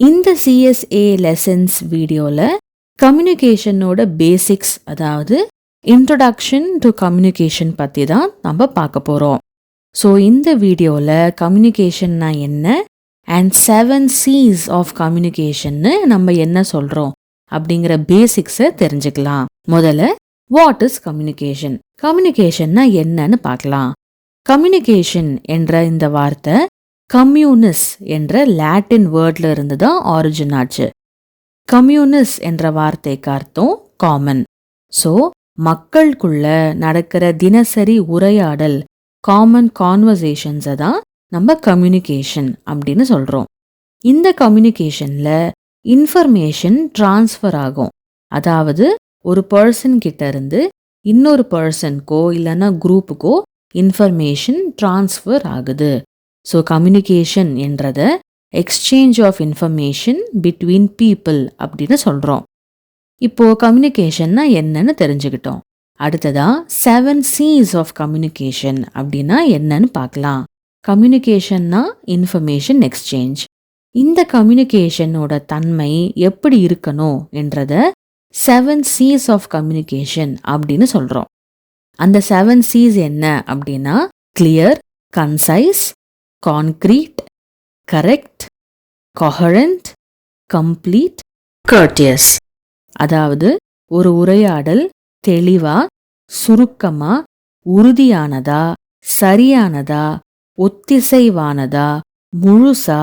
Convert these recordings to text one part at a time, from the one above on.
இந்த CSA lessons வீடியோவில் கம்யூனிகேஷனோட பேசிக்ஸ் அதாவது இன்ட்ரொடக்ஷன் டு கம்யூனிகேஷன் பற்றி தான் நம்ம பார்க்க போகிறோம் ஸோ இந்த வீடியோவில் கம்யூனிகேஷன்னா என்ன? அண்ட் செவன் சீஸ் ஆஃப் கம்யூனிகேஷன்னு நம்ம என்ன சொல்கிறோம் அப்படிங்கிற பேசிக்ஸை தெரிஞ்சுக்கலாம். முதல்ல வாட் இஸ் கம்யூனிகேஷன் கம்யூனிகேஷன்னா என்னன்னு பார்க்கலாம். கம்யூனிகேஷன் என்ற இந்த வார்த்தை கம்யூனிஸ் என்ற லாட்டின் வேர்ட்ல இருந்து தான் ஆரிஜின் ஆச்சு. கம்யூனிஸ் என்ற வார்த்தைக்கு அர்த்தம் காமன் ஸோ மக்களுக்குள்ள நடக்கிற தினசரி உரையாடல் காமன் கான்வர்சேஷன்ஸை தான் நம்ம கம்யூனிகேஷன் அப்படின்னு சொல்கிறோம் இந்த கம்யூனிகேஷனில் இன்ஃபர்மேஷன் ட்ரான்ஸ்ஃபர் ஆகும். அதாவது ஒரு பர்சன் கிட்ட இருந்து இன்னொரு பர்சனுக்கோ இல்லைன்னா குரூப்புக்கோ இன்ஃபர்மேஷன் ட்ரான்ஸ்ஃபர் ஆகுது. So communication என்றத exchange of information between people அப்படின்னு சொல்கிறோம் இப்போ கம்யூனிகேஷன்னா என்னன்னு தெரிஞ்சுக்கிட்டோம். அடுத்ததா செவன் சீஸ் ஆஃப் கம்யூனிகேஷன் அப்படின்னா என்னன்னு பார்க்கலாம். கம்யூனிகேஷன்னா இன்ஃபர்மேஷன் எக்ஸ்சேஞ்ச் இந்த கம்யூனிகேஷனோட தன்மை எப்படி இருக்கணும் என்றத செவன் சீஸ் ஆஃப் கம்யூனிகேஷன் அப்படின்னு சொல்கிறோம் அந்த செவன் சீஸ் என்ன அப்படின்னா clear concise concrete correct coherent complete courteous அதாவது ஒரு உரையாடல் தெளிவா சுருக்கமா உறுதியானதா சரியானதா ஒத்திசைவானதா முழுசா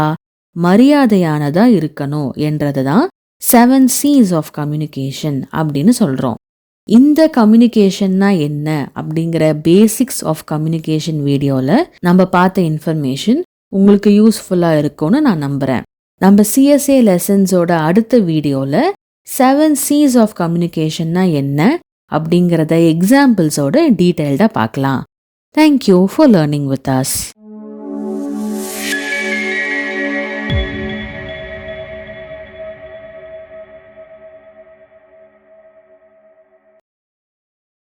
மரியாதையானதா இருக்கணும் என்றது தான் செவன் சீஸ் ஆஃப் கம்யூனிகேஷன் அப்படின்னு சொல்கிறோம் இந்த கம்யூனிகேஷன்னா என்ன அப்படிங்கிற பேசிக்ஸ் ஆஃப் கம்யூனிகேஷன் வீடியோவில் நம்ம பார்த்த இன்ஃபர்மேஷன் உங்களுக்கு யூஸ்ஃபுல்லாக இருக்கும்னு நான் நம்புகிறேன் நம்ம சிஎஸ்ஏ லெசன்ஸோட அடுத்த வீடியோவில் செவன் சீஸ் ஆஃப் கம்யூனிகேஷன்னா என்ன அப்படிங்கிறத எக்ஸாம்பிள்ஸோட டீட்டெயில்டாக பார்க்கலாம். Thank you for learning with us